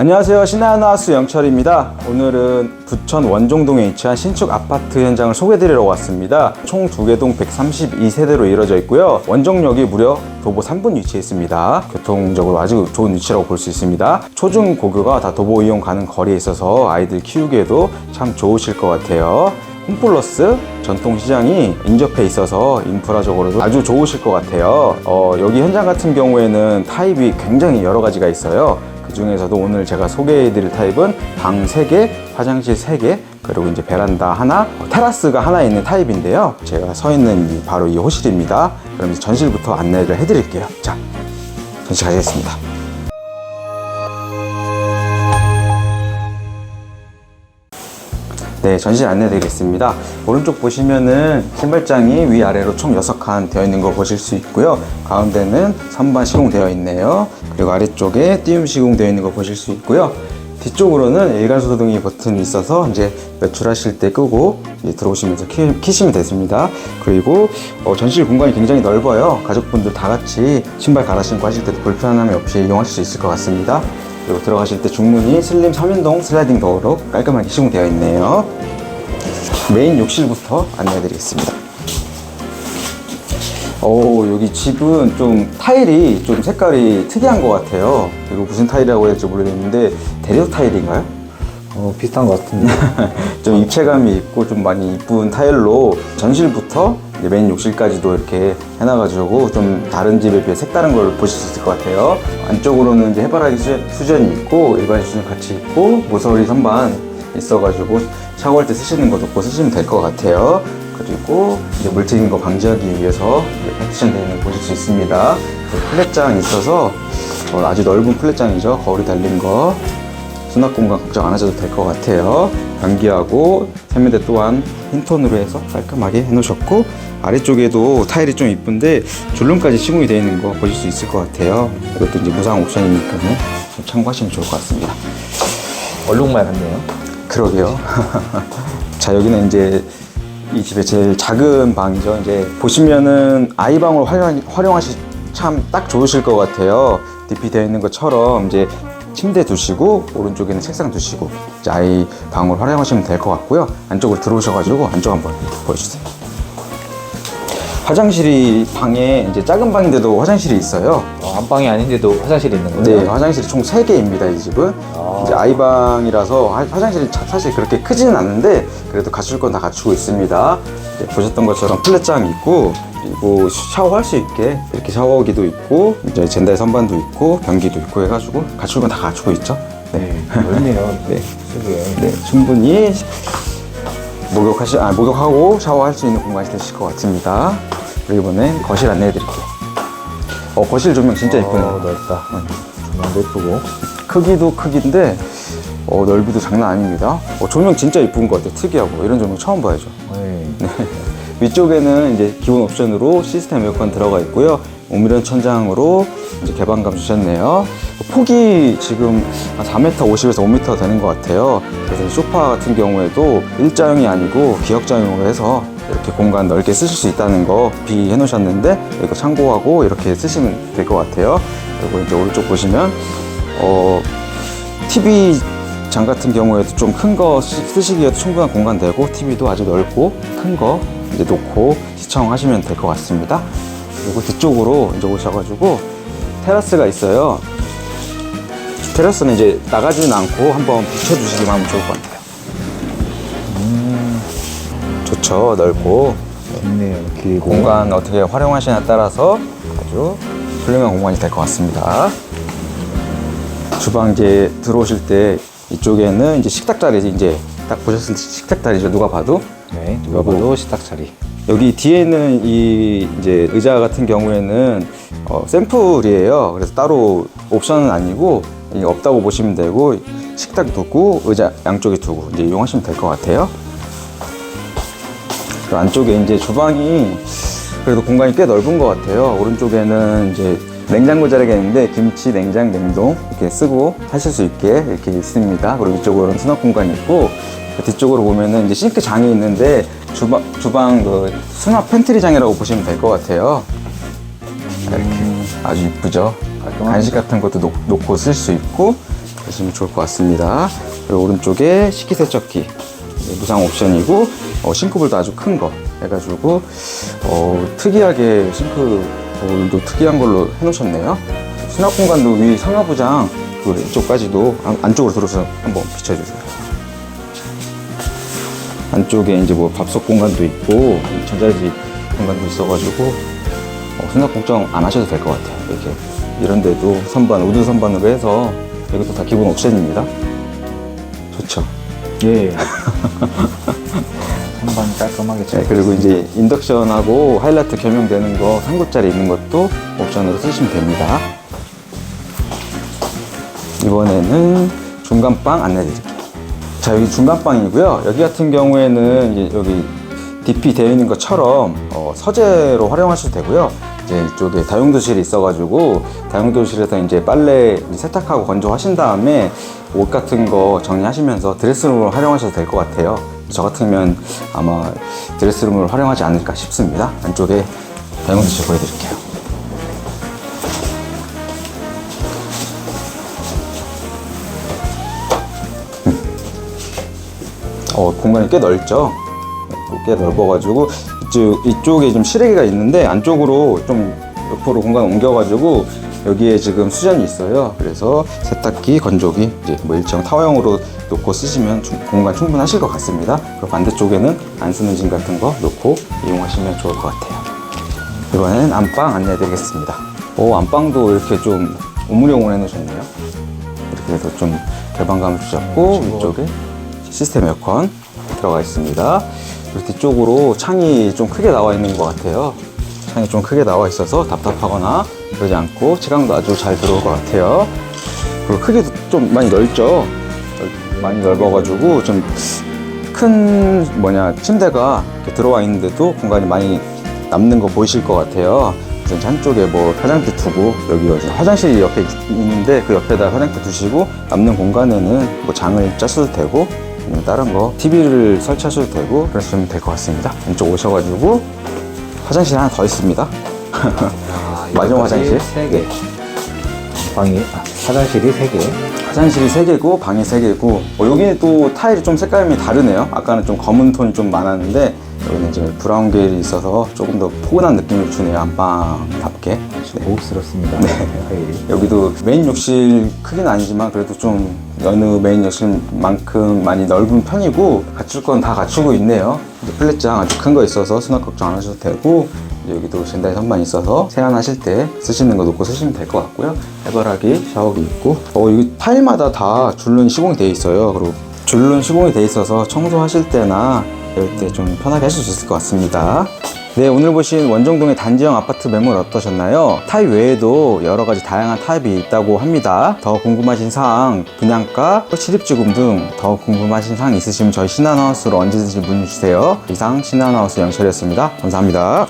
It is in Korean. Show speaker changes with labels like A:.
A: 안녕하세요. 신한하우스 영철입니다. 오늘은 부천 원종동에 위치한 신축 아파트 현장을 소개드리러 왔습니다. 총 두 개 동 132세대로 이루어져 있고요. 원정역이 무려 도보 3분 위치해 있습니다. 교통적으로 아주 좋은 위치라고 볼 수 있습니다. 초중 고교가 다 도보 이용 가는 거리에 있어서 아이들 키우기에도 참 좋으실 것 같아요. 홈플러스 전통시장이 인접해 있어서 인프라적으로도 아주 좋으실 것 같아요. 어, 여기 현장 같은 경우에는 타입이 굉장히 여러 가지가 있어요. 그 중에서도 오늘 제가 소개해드릴 타입은 방 3개, 화장실 3개, 그리고 이제 베란다 하나, 어, 테라스가 하나 있는 타입인데요. 제가 서 있는 이 바로 이 호실입니다. 그럼 이제 전실부터 안내를 해드릴게요. 자, 전실 가겠습니다. 네, 전실 안내드리겠습니다. 오른쪽 보시면은 신발장이 위아래로 총 6칸 되어 있는 거 보실 수 있고요. 가운데는 선반 시공되어 있네요. 그리고 아래쪽에 띄움 시공되어 있는 거 보실 수 있고요. 뒤쪽으로는 일괄 소등이 버튼이 있어서 이제 외출하실 때 끄고 이제 들어오시면서 키, 키시면 되십니다. 그리고 어, 전실 공간이 굉장히 넓어요. 가족분들 다 같이 신발 갈아 신고 하실 때도 불편함이 없이 이용하실 수 있을 것 같습니다. 그리고 들어가실 때 중문이 슬림 3인동 슬라이딩 도어로 깔끔하게 시공되어 있네요. 메인 욕실부터 안내해드리겠습니다. 오, 여기 집은 좀 타일이 좀 색깔이 특이한 것 같아요. 이거 무슨 타일이라고 해야 될지 모르겠는데, 대려 타일인가요?
B: 어, 비슷한 것 같은데.
A: 좀 입체감이 있고 좀 많이 이쁜 타일로 전실부터 이제 메인 욕실까지도 이렇게 해놔가지고 좀 다른 집에 비해 색다른 걸 보실 수 있을 것 같아요. 안쪽으로는 이제 해바라기 수- 수전이 있고 일반 수전 같이 있고 모서리 선반 있어가지고 샤워할 때 쓰시는 거 놓고 쓰시면 될 것 같아요. 그리고 이제 물 튀는 거 방지하기 위해서 파티션 되어 있는 거 보실 수 있습니다. 플랫장 있어서 어, 아주 넓은 플랫장이죠. 거울이 달린 거. 수납 공간 걱정 안 하셔도 될 것 같아요. 변기하고 세면대 또한 흰톤으로 해서 깔끔하게 해놓으셨고 아래쪽에도 타일이 좀 이쁜데 줄눈까지 시공이 되어 있는 거 보실 수 있을 것 같아요. 이것도 이제 무상 옵션이니까는 좀 참고하시면 좋을 것 같습니다.
B: 얼룩말 같네요.
A: 그러게요. 자 여기는 이제 이 집의 제일 작은 방이죠. 이제 보시면은 활용, 활용하시 참 딱 좋으실 것 같아요. DP 되어 있는 것처럼 이제 침대 두시고 오른쪽에는 책상 두시고 아이 방으로 활용하시면 될 것 같고요. 안쪽으로 들어오셔가지고 안쪽 한번 보여주세요. 화장실이 방에 이제 작은 방인데도 화장실이 있어요.
B: 어, 안방이 아닌데도 화장실이 있는 거예요?
A: 네, 화장실이 총 3개입니다, 이 집은.
B: 아.
A: 이제 아이방이라서 화- 화장실이 차- 사실 그렇게 크지는 않는데, 그래도 갖출 건 다 갖추고 있습니다. 이제 보셨던 것처럼 플랫장이 있고, 그리고 샤워할 수 있게 이렇게 샤워기도 있고, 이제 젠달 선반도 있고, 변기도 있고 해가지고, 갖출 건 다 갖추고 있죠. 네.
B: 넓네요.
A: 네.
B: 쓰기에.
A: 네, 충분히 목욕하시, 아, 목욕하고 샤워할 수 있는 공간이 되실 것 같습니다. 그리고 이번엔 거실 안내해 드릴게요. 어, 거실 조명 진짜 예쁘네요.
B: 어, 넓다. 조명도 예쁘고.
A: 크기도 크기인데 어, 넓이도 장난 아닙니다. 어, 조명 진짜 이쁜 것 같아요. 특이하고 이런 조명 처음 봐야죠.
B: 네.
A: 위쪽에는 이제 기본 옵션으로 시스템 에어컨 들어가 있고요. 오미련 천장으로 이제 개방감 주셨네요. 폭이 지금 한 4m 50에서 5m 되는 것 같아요. 그래서 이 소파 같은 경우에도 일자형이 아니고 기역자형으로 해서 이렇게 공간 넓게 쓰실 수 있다는 거 비해 놓으셨는데 이거 참고하고 이렇게 쓰시면 될 것 같아요. 그리고 이제 오른쪽 보시면 어, TV 장 같은 경우에도 좀 큰 거 쓰시기에도 충분한 공간 되고 TV도 아주 넓고 큰 거 이제 놓고 시청하시면 될 것 같습니다. 그리고 뒤쪽으로 이제 오셔가지고 테라스가 있어요. 테라스는 이제 나가지는 않고 한번 비춰주시기만 하면 좋을 것 같아요. 좋죠, 넓고
B: 좋네요. 길고.
A: 공간 어떻게 활용하시냐에 따라서 아주 훌륭한 공간이 될 것 같습니다. 주방 이제 들어오실 때 이쪽에는 이제 식탁 자리 이제 딱 보셨을 때 식탁 자리죠 누가 봐도
B: 네. 누가 봐도 식탁 자리.
A: 여기 뒤에는 이 이제 의자 같은 경우에는 어, 샘플이에요. 그래서 따로 옵션은 아니고 이게 없다고 보시면 되고 식탁 두고 의자 양쪽에 두고 이제 이용하시면 될 것 같아요. 그 안쪽에 이제 주방이 그래도 공간이 꽤 넓은 것 같아요. 오른쪽에는 이제 냉장고 자리가 있는데 김치, 냉장, 냉동 이렇게 쓰고 하실 수 있게 이렇게 있습니다. 그리고 이쪽으로는 수납 공간이 있고 그 뒤쪽으로 보면은 이제 싱크 장이 있는데 주방 주방 그 수납 팬트리 장이라고 보시면 될 것 같아요. 이렇게 아주 이쁘죠. 간식 같은 것도 놓, 놓고 쓸 수 있고 하시면 좋을 것 같습니다. 그리고 오른쪽에 식기세척기 네, 무상 옵션이고 어, 싱크볼도 아주 큰 거 해가지고 어, 특이하게 싱크 볼도 특이한 걸로 해놓으셨네요. 수납 공간도 위 상하부장 그 이쪽까지도 안- 안쪽으로 들어서 한번 비춰주세요. 안쪽에 이제 뭐 밥솥 공간도 있고 전자레인지 공간도 있어가지고 어, 수납 걱정 안 하셔도 될 것 같아요. 이렇게 이런 데도 선반, 우드 선반으로 해서 이것도 다 기본 옵션입니다. 좋죠.
B: 예. 깔끔하게 잘.
A: 네, 그리고 이제 인덕션하고 하이라이트 겸용되는 거 3구짜리 있는 것도 옵션으로 쓰시면 됩니다. 이번에는 중간방 안내드릴게요. 자, 여기 중간방이고요. 여기 같은 경우에는 이제 여기 DP 되어 있는 것처럼 어, 서재로 활용하셔도 되고요. 이제 이쪽에 다용도실이 있어가지고 다용도실에서 이제 빨래 세탁하고 건조하신 다음에 옷 같은 거 정리하시면서 드레스룸으로 활용하셔도 될 것 같아요. 저 같으면 아마 드레스룸을 활용하지 않을까 싶습니다. 안쪽에 다용도실 보여드릴게요. 어, 공간이 꽤 넓죠? 네, 꽤 넓어가지고, 이쪽, 이쪽에 좀 실외기가 있는데, 안쪽으로 좀 옆으로 공간 옮겨가지고, 여기에 지금 수전이 있어요. 그래서 세탁기, 건조기, 이제 뭐 일정 타워형으로 놓고 쓰시면 좀 공간 충분하실 것 같습니다. 그리고 반대쪽에는 안 쓰는 짐 같은 거 놓고 이용하시면 좋을 것 같아요. 이번에는 안방 안내해 드리겠습니다. 오, 안방도 이렇게 좀 우물형으로 해놓으셨네요. 이렇게 해서 좀 개방감을 주셨고, 위쪽에 시스템 에어컨 들어가 있습니다. 뒤쪽으로 창이 좀 크게 나와 있는 것 같아요. 창이 좀 크게 나와 있어서 답답하거나 그러지 않고 채광도 아주 잘 들어올 것 같아요. 그리고 크기도 좀 많이 넓죠. 넓- 많이 넓어가지고 좀 큰 뭐냐 침대가 들어와 있는데도 공간이 많이 남는 거 보이실 것 같아요. 그래서 한쪽에 뭐 화장대 두고 여기 이제 화장실이 옆에 있는데 그 옆에다 화장대 두시고 남는 공간에는 뭐 장을 짜셔도 되고 다른 거 TV를 설치하셔도 되고 그러시면 될 것 같습니다. 이쪽 오셔가지고 화장실 하나 더 있습니다. 마지막 화장실
B: 세 개. 방이 아, 화장실이 세 개.
A: 화장실이 3개고 방이 3개고 어, 여기는 또 타일이 좀 색감이 다르네요 아까는 좀 검은 톤이 좀 많았는데 여기는 이제 브라운 계열이 있어서 조금 더 포근한 느낌을 주네요 안방답게 네.
B: 고급스럽습니다. 타일이.
A: 여기도 메인 욕실 크긴 아니지만 그래도 좀 어느 메인 욕실만큼 많이 넓은 편이고 갖출 건 다 갖추고 있네요 플랫장 아주 큰 거 있어서 수납 걱정 안 하셔도 되고 여기도 젠다이 선반 있어서 세안하실 때 쓰시는 거 놓고 쓰시면 될 것 같고요 해바라기 샤워기 있고 어 여기 타일마다 다 줄눈 시공이 돼 있어요 그리고 줄눈 시공이 돼 있어서 청소하실 때나 이럴 때 좀 편하게 하실 수 있을 것 같습니다 네, 오늘 보신 원정동의 단지형 아파트 매물 어떠셨나요? 타입 외에도 여러 가지 다양한 타입이 있다고 합니다. 더 궁금하신 사항, 분양가, 실입지금 등 더 궁금하신 사항 있으시면 저희 신한하우스로 언제든지 문의 주세요. 이상 신한하우스 영철이었습니다. 감사합니다.